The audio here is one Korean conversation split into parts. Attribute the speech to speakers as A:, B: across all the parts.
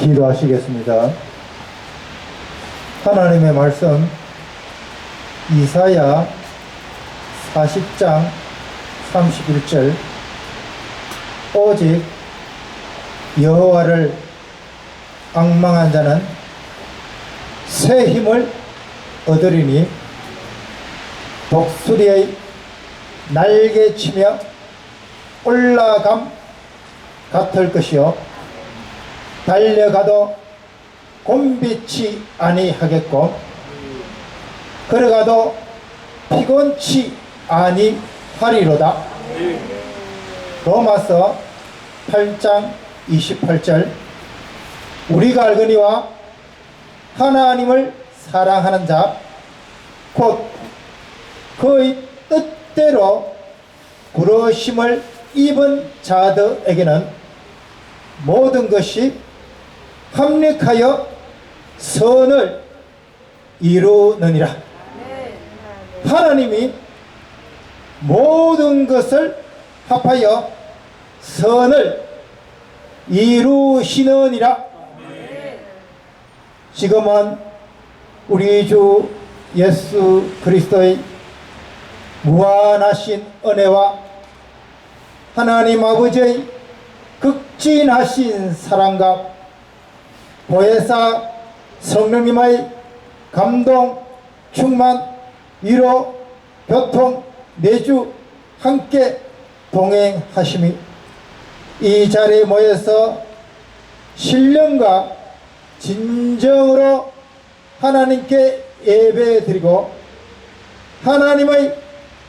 A: 기도하시겠습니다. 하나님의 말씀 이사야 40장 31절 오직 여호와를 악망한 자는 새 힘을 얻으리니 독수리의 날개치며 올라감 같을 것이요 달려가도 곤비치 아니하겠고 걸어가도 피곤치 아니하리로다. 로마서 8장 28절. 우리가 알거니와 하나님을 사랑하는 자 곧 그의 뜻대로 부르심을 입은 자들에게는 모든 것이 합력하여 선을 이루느니라. 하나님이 모든 것을 합하여 선을 이루시느니라. 지금은 우리 주 예수 그리스도의 무한하신 은혜와 하나님 아버지의 극진하신 사랑과 보혜사 성령님의 감동, 충만, 위로, 교통, 내주 함께 동행하심이 이 자리에 모여서 신령과 진정으로 하나님께 예배드리고 하나님의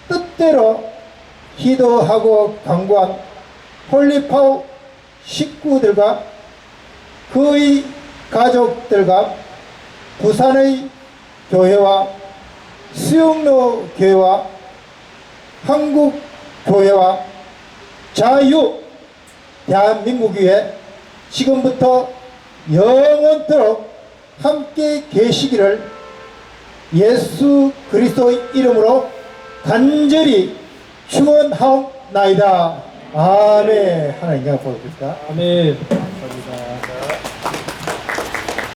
A: 뜻대로 기도하고 강구한 홀리파우 식구들과 그의 가족들과 부산의 교회와 수영로 교회와 한국 교회와 자유 대한민국 위에 지금부터 영원토록 함께 계시기를 예수 그리스도의 이름으로 간절히 축원하옵나이다. 아멘. 하나님 감사합니다.
B: 아멘. 감사합니다.